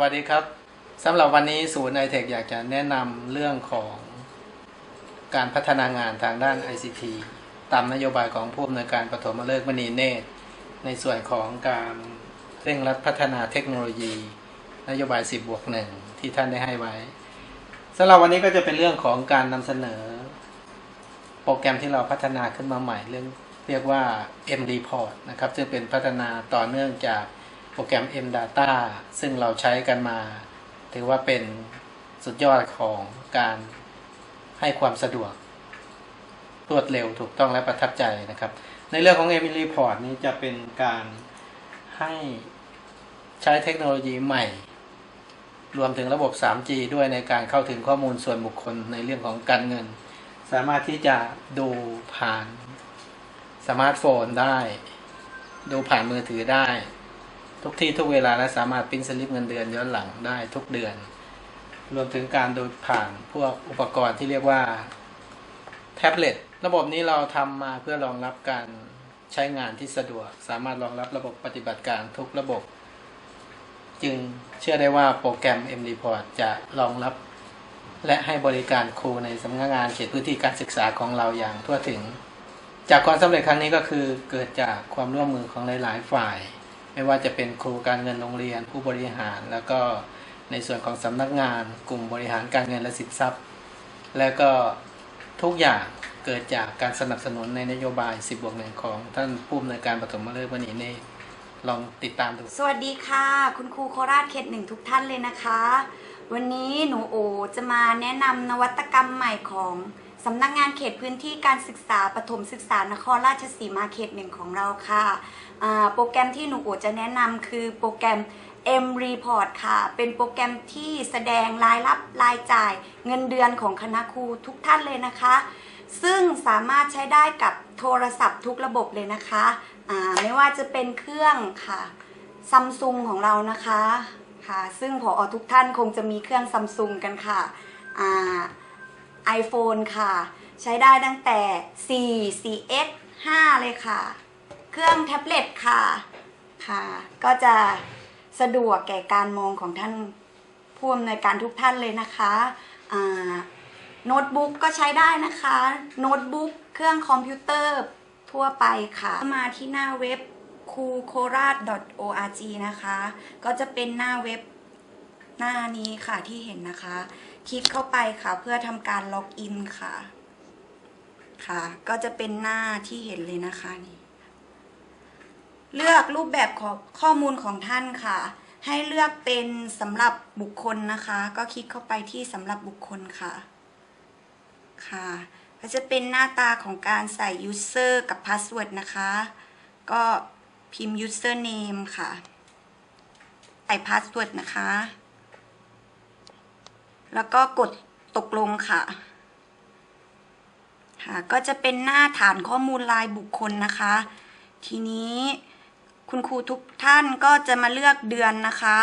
วัสดีครับสำหรับวันนี้ศูนย์ไอเทคอยากจะแนะนำเรื่องของการพัฒนางานทางด้าน ICT ตามนโยบายของผู้อำนวยการปฐมฤกษ์มณีเนตร ในส่วนของการเร่งรัดพัฒนาเทคโนโลยี นโยบาย 10บวกหนึ่งที่ท่านได้ให้ไว้สำหรับวันนี้ก็จะเป็นเรื่องของการนำเสนอ โปรแกรมที่เราพัฒนาขึ้นมาใหม่เรื่องเรียกว่า M Report นะครับซึ่งเป็นพัฒนาต่อเนื่องจาก โปรแกรม M Data ซึ่งเราใช้กันมา ถือว่าเป็นสุดยอดของการให้ความสะดวก รวดเร็วถูกต้องและประทับใจนะครับ ในเรื่องของ M Report นี้จะเป็นการให้ใช้เทคโนโลยีใหม่ รวมถึงระบบ 3G ด้วยในการเข้าถึงข้อมูลส่วนบุคคลในเรื่องของการเงิน สามารถที่จะดูผ่านสมาร์ทโฟนได้ ดูผ่านมือถือได้ ทุกที่ทุกเวลาและสามารถปริ้นสลิปเงินเดือนย้อนหลังได้ทุกเดือน รวมถึงการโดูผ่านพวกอุปกรณ์ที่เรียกว่าแท็บเล็ตระบบนี้เราทำมาเพื่อรองรับการใช้งานที่สะดวก สามารถรองรับระบบปฏิบัติการทุกระบบ จึงเชื่อได้ว่าโปรแกรม M Report จะรองรับ และให้บริการครูในสำนักงานเขตพื้นที่การศึกษาของเราอย่างทั่วถึง จากความสำเร็จครั้งนี้ก็คือเกิดจากความร่วมมือของหลาย ๆ ฝ่าย ไม่ว่าจะเป็นครูการเงินโรงเรียน ผู้บริหาร แล้วก็ในส่วนของสำนักงาน กลุ่มบริหารการเงินและสินทรัพย์ และก็ทุกอย่างเกิดจากการสนับสนุนในนโยบาย 10บวกหนึ่งของท่านผู้อำนวยการปฐมฤกษ์วันนี้นี่ลองติดตามดู สวัสดีค่ะ คุณครูโคราชเขตหนึ่งทุกท่านเลยนะคะ วันนี้หนูโอจะมาแนะนำนวัตกรรมใหม่ของ สำนักงานเขตพื้นที่การศึกษาปฐมศึกษานครราชสีมาเขตหนึ่งของเราค่ะโปรแกรมที่หนูโอจะแนะนำคือโปรแกรม M Report ค่ะ เป็นโปรแกรมที่แสดงรายรับรายจ่ายเงินเดือนของคณะครูทุกท่านเลยนะคะ ซึ่งสามารถใช้ได้กับโทรศัพท์ทุกระบบเลยนะคะไม่ว่าจะเป็นเครื่องค่ะซัมซุงของเรานะคะค่ะ ซึ่งพออทุกท่านคงจะมีเครื่องซัมซุงกันค่ะอ่า iPhone ค่ะ ใช้ได้ตั้งแต่ 4 4x 5เลยค่ะ เครื่องแท็บเล็ตค่ะค่ะ ก็จะสะดวกแก่การมองของท่านผู้อำนวยการทุกท่านเลยนะคะโน้ตบุ๊กก็ใช้ได้นะคะ โน้ตบุ๊กเครื่องคอมพิวเตอร์ทั่วไปค่ะ มาที่หน้าเว็บ c o c o r a t org นะคะ ก็จะเป็นหน้าเว็บหน้านี้ค่ะที่เห็นนะคะ คลิกเข้าไปค่ะ เพื่อทำการล็อกอินค่ะ ค่ะ ก็จะเป็นหน้าที่เห็นเลยนะคะนี่เลือกรูปแบบของข้อมูลของท่านค่ะ ให้เลือกเป็นสำหรับบุคคลนะคะ ก็คลิกเข้าไปที่สำหรับบุคคลค่ะ ค่ะ ก็จะเป็นหน้าตาของการใส่ user กับ password นะคะ ก็พิมพ์ username ค่ะ ใส่ password นะคะ แล้วก็กดตกลงค่ะ ค่ะ ก็จะเป็นหน้าฐานข้อมูลรายบุคคลนะคะ ทีนี้คุณครูทุกท่านก็จะมาเลือกเดือนนะคะ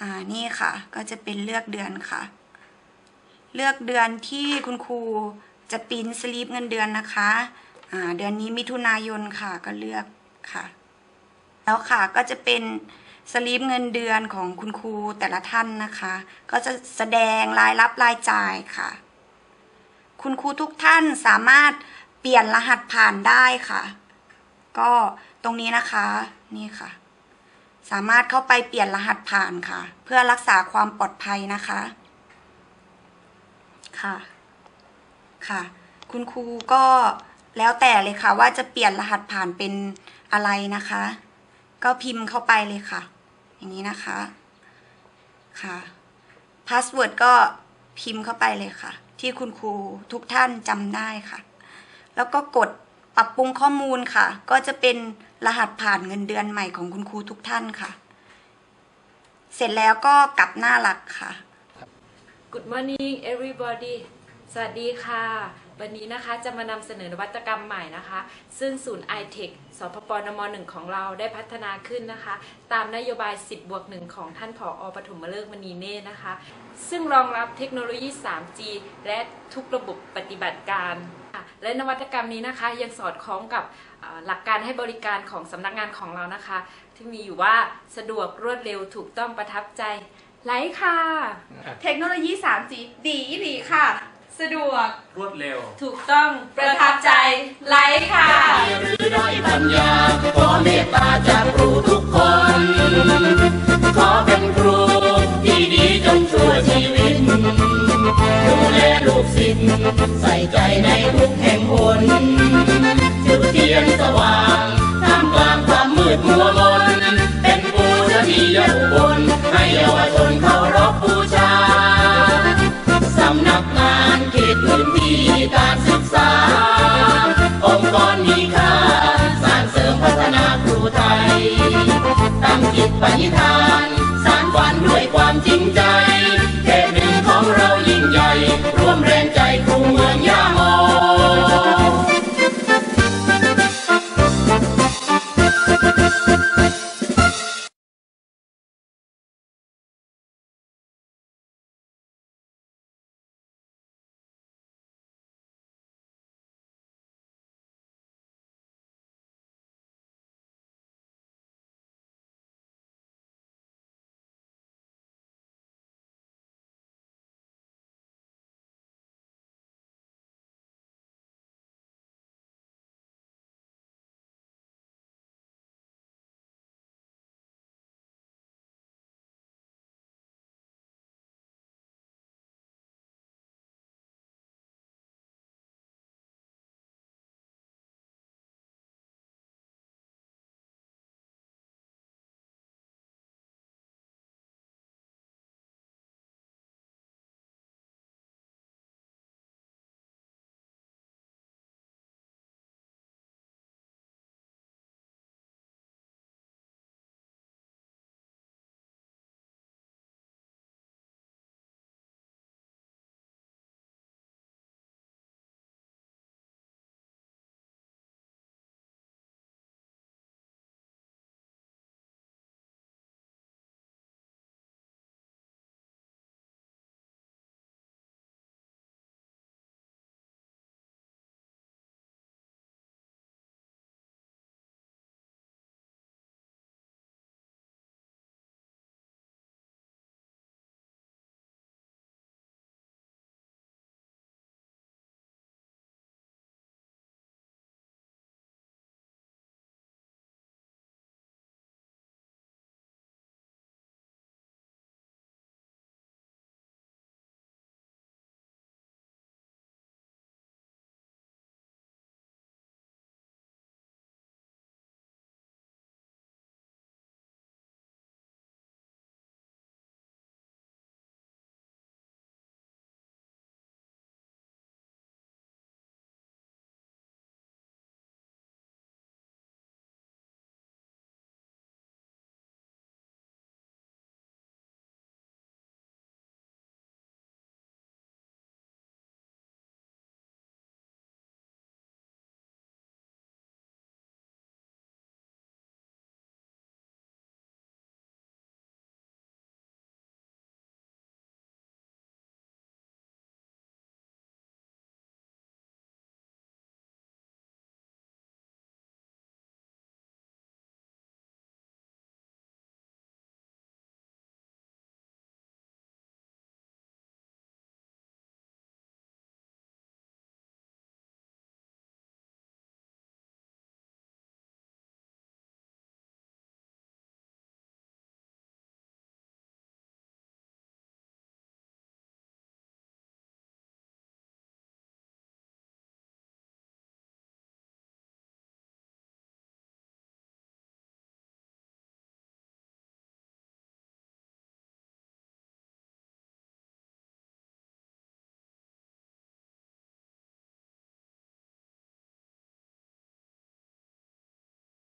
อ่า นี่ค่ะ ก็จะเป็นเลือกเดือนค่ะ เลือกเดือนที่คุณครูจะปิ้นสลิปเงินเดือนนะคะ อ่า เดือนนี้มิถุนายนค่ะ ก็เลือกค่ะ แล้วค่ะ ก็จะเป็น สลิปเงินเดือนของคุณครูแต่ละท่านนะคะ ก็จะแสดงรายรับรายจ่ายค่ะ คุณครูทุกท่านสามารถเปลี่ยนรหัสผ่านได้ค่ะ ก็ตรงนี้นะคะนี่ค่ะ สามารถเข้าไปเปลี่ยนรหัสผ่านค่ะ เพื่อรักษาความปลอดภัยนะคะค่ะค่ะ คุณครูก็แล้วแต่เลยค่ะ ว่าจะเปลี่ยนรหัสผ่านเป็นอะไรนะคะ ก็พิมพ์เข้าไปเลยค่ะ อย่างนี้นะคะค่ะพาสเวิร์ดก็พิมพ์เข้าไปเลยค่ะ ที่คุณครูทุกท่านจำได้ค่ะ แล้วก็กดปรับปรุงข้อมูลค่ะ ก็จะเป็นรหัสผ่านเงินเดือนใหม่ของคุณครูทุกท่านค่ะ เสร็จแล้วก็กลับหน้าหลักค่ะ Good morning everybody สวัสดีค่ะ วันนี้นะคะจะมานำเสนอนวัตกรรมใหม่นะคะ ซึ่งศูนย์ iTech สพปนม1ของเราได้พัฒนาขึ้นนะคะ ตามนโยบาย 10 บวกหนึ่งของท่านผออปฐมฤกษ์มณีเนตรนะคะ ซึ่งรองรับเทคโนโลยี 3G และทุกระบบปฏิบัติการและนวัตกรรมนี้นะคะยังสอดคล้องกับหลักการให้บริการของสำนักงานของเรานะคะ ที่มีอยู่ว่าสะดวกรวดเร็วถูกต้องประทับใจไลค์ค่ะ เทคโนโลยี 3G ดีอีหลีค่ะ สะดวก รวดเร็ว ถูกต้องประทับใจไลค์ค่ะ หรือด้อยปัญญาขอเมตตาจากครูทุกคน ขอเป็นครูที่ดีจนชั่วชีวิต ดูแลลูกศิษย์ใส่ใจในทุกแห่งหนจุดเทียนสว่างท่ามกลางความมืดมัวมน เป็นปูชนียบุคคลให้เยาวชนเคา จิตปณิธาน สารฝันด้วยความจริงใจ